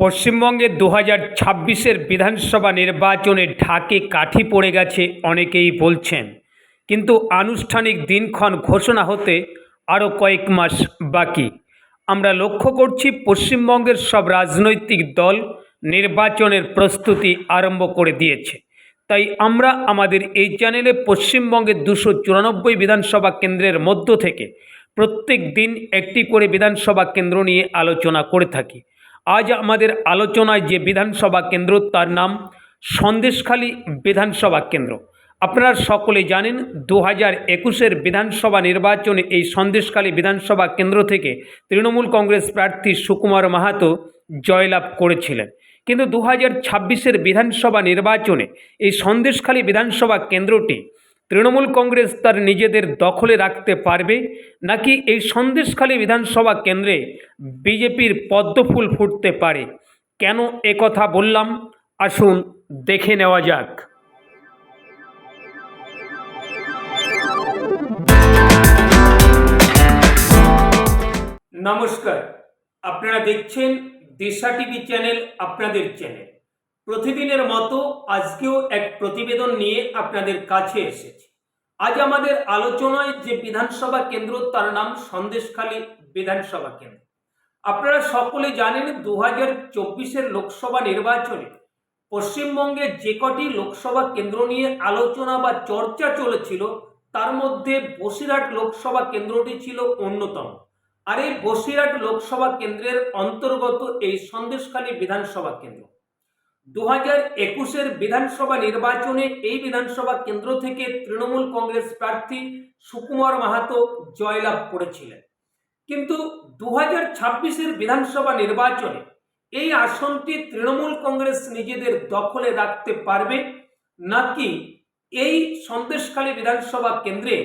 পশ্চিমবঙ্গে দু হাজার ছাব্বিশের বিধানসভা নির্বাচনে ঢাকে কাঠি পড়ে গেছে অনেকেই বলছেন। কিন্তু আনুষ্ঠানিক দিনক্ষণ ঘোষণা হতে আরও কয়েক মাস বাকি। আমরা লক্ষ্য করছি পশ্চিমবঙ্গের সব রাজনৈতিক দল নির্বাচনের প্রস্তুতি আরম্ভ করে দিয়েছে। তাই আমরা আমাদের এই চ্যানেলে পশ্চিমবঙ্গের দুশো চুরানব্বই বিধানসভা কেন্দ্রের মধ্য থেকে প্রত্যেক দিন একটি করে বিধানসভা কেন্দ্র নিয়ে আলোচনা করে থাকি। আজ আমাদের আলোচনায় যে বিধানসভা কেন্দ্র, তার নাম সন্দেশখালী বিধানসভা কেন্দ্র। আপনারা সকলে জানেন দু হাজার একুশের বিধানসভা নির্বাচনে এই সন্দেশখালী বিধানসভা কেন্দ্র থেকে তৃণমূল কংগ্রেস প্রার্থী সুকুমার মাহাতো জয়লাভ করেছিলেন। কিন্তু দু হাজার ছাব্বিশের বিধানসভা নির্বাচনে এই সন্দেশখালী বিধানসভা কেন্দ্রটি তৃণমূল কংগ্রেস তার নিজেদের দখলে রাখতে পারবে নাকি এই সন্দেশখালী বিধানসভা কেন্দ্রে বিজেপির পদ্মফুল ফুটতে পারে? কেন একথা বললাম? আসুন দেখে নেওয়া যাক। নমস্কার। আপনারা দেখছেন দিশা টিভি চ্যানেল, আপনাদের চ্যানেল। প্রতিদিনের মতো আজকেও এক প্রতিবেদন নিয়ে আপনাদের কাছে এসেছি। আজ আমাদের আলোচনায় যে বিধানসভা কেন্দ্র, তার নাম সন্দেশখালী বিধানসভা কেন্দ্র। আপনারা সকলে জানেন দু হাজার চব্বিশের লোকসভা নির্বাচনে পশ্চিমবঙ্গে যে কটি লোকসভা কেন্দ্র নিয়ে আলোচনা বা চর্চা চলেছিল, তার মধ্যে বসিরহাট লোকসভা কেন্দ্রটি ছিল অন্যতম। আর এই বসিরহাট লোকসভা কেন্দ্রের অন্তর্গত এই সন্দেশখালী বিধানসভা কেন্দ্র। দু হাজার একুশের বিধানসভা নির্বাচনে এই বিধানসভা কেন্দ্র থেকে তৃণমূল কংগ্রেস প্রার্থী সুকুমার মাহাতো জয়লাভ করেছিলেন। কিন্তু দু হাজার ছাব্বিশের বিধানসভা নির্বাচনে এই আসনটি তৃণমূল কংগ্রেস নিজেদের দখলে রাখতে পারবে নাকি এই সন্দেশখালী বিধানসভা কেন্দ্রে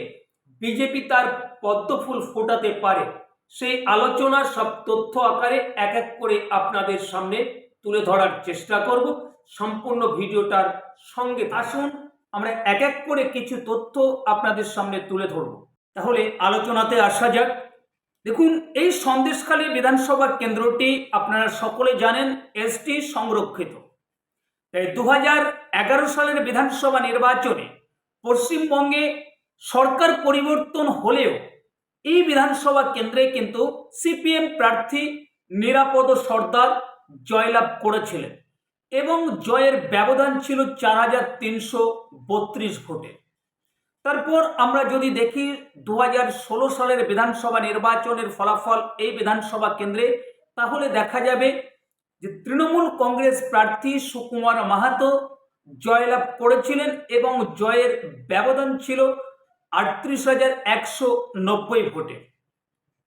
বিজেপি তার পদ্মফুল ফোটাতে পারে? সেই আলোচনার সব তথ্য আকারে এক এক করে আপনাদের সামনে তুলে ধরার চেষ্টা করব। সম্পূর্ণ ভিডিওটার সঙ্গে আসুন, আমরা এক এক করে কিছু তথ্য আপনাদের সামনে তুলে ধরব। তাহলে আলোচনাতে আসা যাক। দেখুন, এই সন্দেশখালী বিধানসভা কেন্দ্রটি আপনারা সকলে জানেন, এসটি সংরক্ষিত। তাই দু সালের বিধানসভা নির্বাচনে পশ্চিমবঙ্গে সরকার পরিবর্তন হলেও এই বিধানসভা কেন্দ্রে কিন্তু সিপিএম প্রার্থী নিরাপদ সর্দার জয়লাভ করেছিলেন এবং জয়ের ব্যবধান ছিল চার হাজার তিনশো বত্রিশ ভোটে। তারপর আমরা যদি দেখি দু হাজার ষোলো সালের বিধানসভা নির্বাচনের ফলাফল এই বিধানসভা কেন্দ্রে, তাহলে দেখা যাবে যে তৃণমূল কংগ্রেস প্রার্থী সুকুমার মাহাতো জয়লাভ করেছিলেন এবং জয়ের ব্যবধান ছিল আটত্রিশ হাজার একশো নব্বই ভোটে।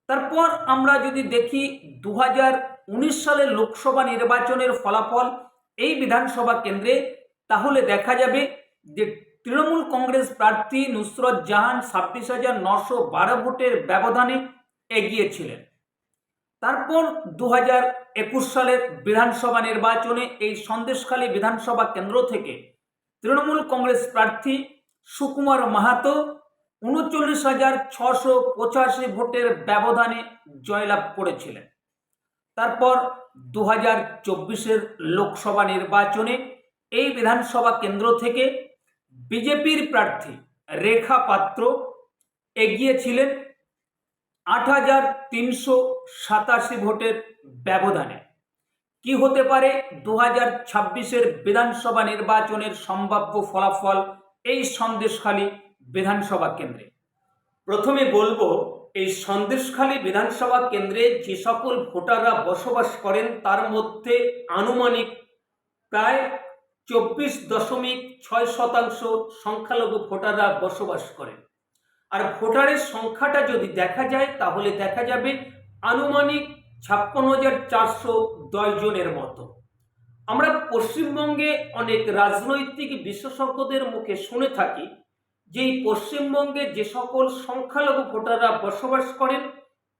তারপর আমরা যদি দেখি দু হাজার উনিশ সালের লোকসভা নির্বাচনের ফলাফল এই বিধানসভা কেন্দ্রে, তাহলে দেখা যাবে যে তৃণমূল কংগ্রেস প্রার্থী নুসরত জাহান ছাব্বিশ হাজার নশো বারো ভোটের ব্যবধানে এগিয়েছিলেন তারপর দু হাজার একুশ সালের বিধানসভা নির্বাচনে এই সন্দেশখালী বিধানসভা কেন্দ্র থেকে তৃণমূল কংগ্রেস প্রার্থী সুকুমার মাহাতো উনচল্লিশ হাজার ছশো পঁচাশি ভোটের ব্যবধানে জয়লাভ করেছিলেন। তারপর দু হাজার চব্বিশের লোকসভা নির্বাচনে এই বিধানসভা কেন্দ্র থেকে বিজেপির প্রার্থী রেখা পাত্র এগিয়েছিলেন আট হাজার তিনশো সাতাশি ভোটের ব্যবধানে। কি হতে পারে দু হাজার ছাব্বিশের বিধানসভা নির্বাচনের সম্ভাব্য ফলাফল এই সন্দেশখালী বিধানসভা কেন্দ্রে? প্রথমে বলব এই সন্দেশখালী বিধানসভা কেন্দ্রে যে সকল ভোটাররা বসবাস করেন, তার মধ্যে আনুমানিক প্রায় চব্বিশ দশমিক ছয় শতাংশ সংখ্যালঘু ভোটাররা বসবাস করেন। আর ভোটারের সংখ্যাটা যদি দেখা যায়, তাহলে দেখা যাবে আনুমানিক ছাপ্পান্ন হাজার চারশো দশ জনের মতো। আমরা পশ্চিমবঙ্গে অনেক রাজনৈতিক বিশেষজ্ঞদের মুখে শুনে থাকি যে পশ্চিমবঙ্গে যে সকল সংখ্যালঘু ভোটাররা বসবাস করেন,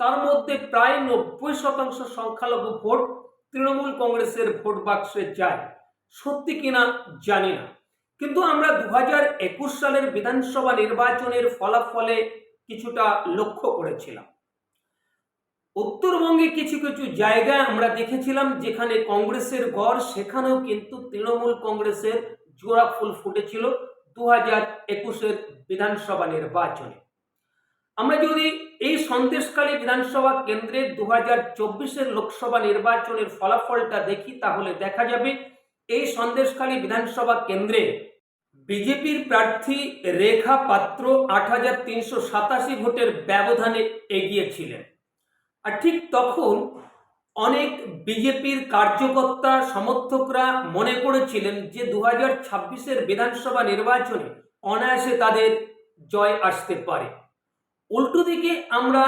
তার মধ্যে প্রায় নব্বই শতাংশ সংখ্যালঘু ভোট তৃণমূল কংগ্রেসের ভোট বাক্সে যায়। সত্যি কিনা জানি না। কিন্তু আমরা দু হাজার একুশ সালের বিধানসভা নির্বাচনের ফলাফলে কিছুটা লক্ষ্য করেছিলাম। উত্তরবঙ্গে কিছু কিছু জায়গায় আমরা দেখেছিলাম যেখানে কংগ্রেসের গড়, সেখানেও কিন্তু তৃণমূল কংগ্রেসের জোড়া ফুল ফুটেছিল। দু হাজার একুশের বিধানসভা নির্বাচনে। আমরা যদি এই সন্দেশকালী বিধানসভা কেন্দ্রে দু হাজার চব্বিশের লোকসভা নির্বাচনের ফলাফলটা দেখি, তাহলে দেখা যাবে এই সন্দেশখালী বিধানসভা কেন্দ্রে বিজেপির প্রার্থী রেখা পাত্র আট হাজার তিনশো সাতাশি ভোটের ব্যবধানে এগিয়েছিলেন। আর ঠিক তখন অনেক বিজেপির কার্যকর্তা সমর্থকরা মনে করেছিলেন যে দু হাজার ছাব্বিশের বিধানসভা নির্বাচনে অনায়াসে তাদের জয় আসতে পারে। উল্টো দিকে আমরা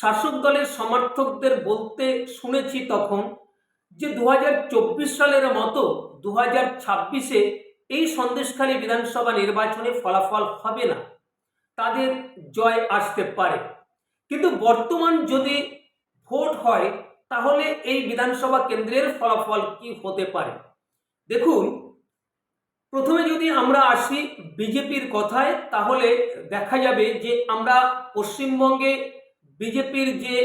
শাসক দলের সমর্থকদের বলতে শুনেছি তখন যে দু হাজার চব্বিশ সালের মতো দু হাজার ছাব্বিশে এই সন্দেশখালী বিধানসভা নির্বাচনে ফলাফল হবে না, তাদের জয় আসতে পারে। কিন্তু বর্তমান যদি ভোট হয় তাহলে এই বিধানসভা কেন্দ্রের ফলাফল কি হতে পারে? দেখুন, প্রথমে যদি আমরা আসি বিজেপির কথায়, তাহলে দেখা যাবে যে আমরা পশ্চিমবঙ্গে বিজেপির যে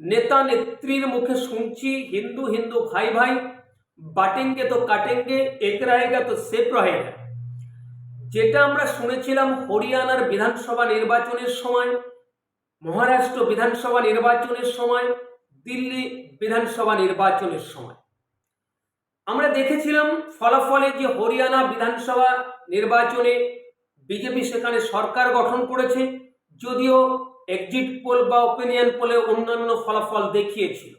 নেতা নেত্রীর মুখে শুনছি, হিন্দু হিন্দু ভাই ভাই, বাটেঙ্গে তো কাটেঙ্গে, এক রহেগা তো সেফ রহেগা যেটা আমরা শুনেছিলাম হরিয়ানার বিধানসভা নির্বাচনের সময়, মহারাষ্ট্র বিধানসভা নির্বাচনের সময় দিল্লি বিধানসভা নির্বাচনের সময়। আমরা দেখেছিলাম ফলাফলে যে হরিয়ানা বিধানসভা নির্বাচনে বিজেপি সেখানে সরকার গঠন করেছে, যদিও এক্সিট পোল বা ওপিনিয়ন পোলে অন্যান্য ফলাফল দেখিয়েছিল।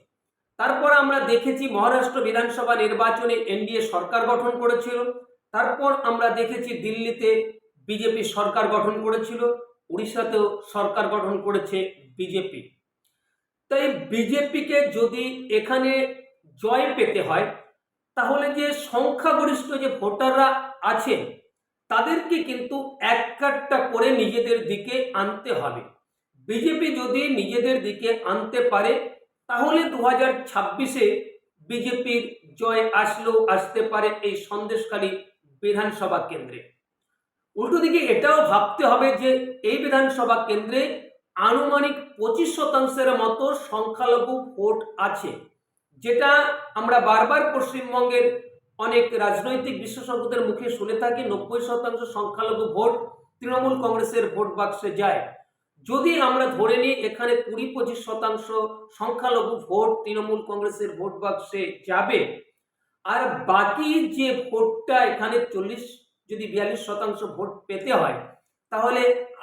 তারপর আমরা দেখেছি মহারাষ্ট্র বিধানসভা নির্বাচনে এনডিএ সরকার গঠন করেছিল, তারপর আমরা দেখেছি দিল্লিতে বিজেপি সরকার গঠন করেছিল, উড়িষ্যাতেও সরকার গঠন করেছে বিজেপি। তাই বিজেপিকে যদি এখানে জয় পেতে হয়, তাহলে যে সংখ্যাগরিষ্ঠ যে ভোটাররা আছেন, তাদেরকে কিন্তু এক কাটটা করে নিজেদের দিকে আনতে হবে। বিজেপি যদি নিজেদের দিকে আনতে পারে, তাহলে দু হাজার ছাব্বিশে বিজেপির জয় আসলেও আসতে পারে এই সন্দেশকারী বিধানসভা কেন্দ্রে। উল্টো দিকে এটাও ভাবতে হবে যে এই বিধানসভা কেন্দ্রে আনুমানিক পঁচিশ শতাংশের মতো সংখ্যালঘু ভোট আছে, যেটা আমরা বারবার পশ্চিমবঙ্গের অনেক রাজনৈতিক বিশেষজ্ঞদের মুখে শুনে থাকি, নব্বই শতাংশ সংখ্যালঘু ভোট তৃণমূল কংগ্রেসের ভোট বাক্সে যায়। যদি আমরা ধরে নিই, এখানে কুড়ি পঁচিশ শতাংশ সংখ্যালঘু ভোট তৃণমূল কংগ্রেসের ভোট বাক্সে যাবে, আর বাকি যে ভোটটা এখানে চল্লিশ, যদি বিয়াল্লিশ শতাংশ ভোট পেতে হয়, তাহলে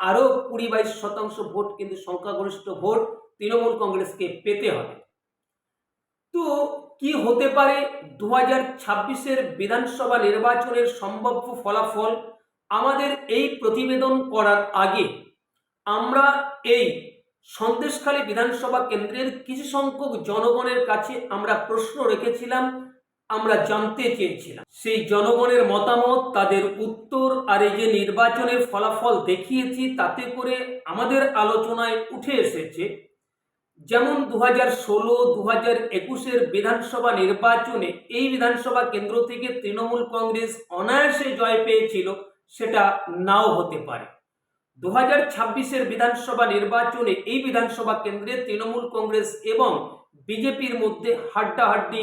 আরও কুড়ি বাইশ শতাংশ ভোট, কিন্তু সংখ্যাগরিষ্ঠ ভোট তৃণমূল কংগ্রেসকে পেতে হবে। তো কি হতে পারে? দু হাজার ছাব্বিশের বিধানসভা নির্বাচনের সম্ভাব্য ফলাফল আমাদের এই প্রতিবেদন করার আগে আমরা এই সন্দেশখালী বিধানসভা কেন্দ্রের কিছু সংখ্যক জনগণের কাছে আমরা প্রশ্ন রেখেছিলাম আমরা জানতে চেয়েছিলাম। সেই জনগণের মতামত, তাদের উত্তর আর এই যে নির্বাচনের ফলাফল দেখিয়েছি, তাতে করে আমাদের আলোচনায় উঠে এসেছে, যেমন দু হাজার ষোলো দু হাজার একুশের বিধানসভা নির্বাচনে এই বিধানসভা কেন্দ্র থেকে তৃণমূল কংগ্রেস অনায়াসে জয় পেয়েছিল, সেটা নাও হতে পারে। দু হাজার ছাব্বিশের বিধানসভা নির্বাচনে এই বিধানসভা কেন্দ্রে তৃণমূল কংগ্রেস এবং বিজেপির মধ্যে হাড্ডাহাড্ডি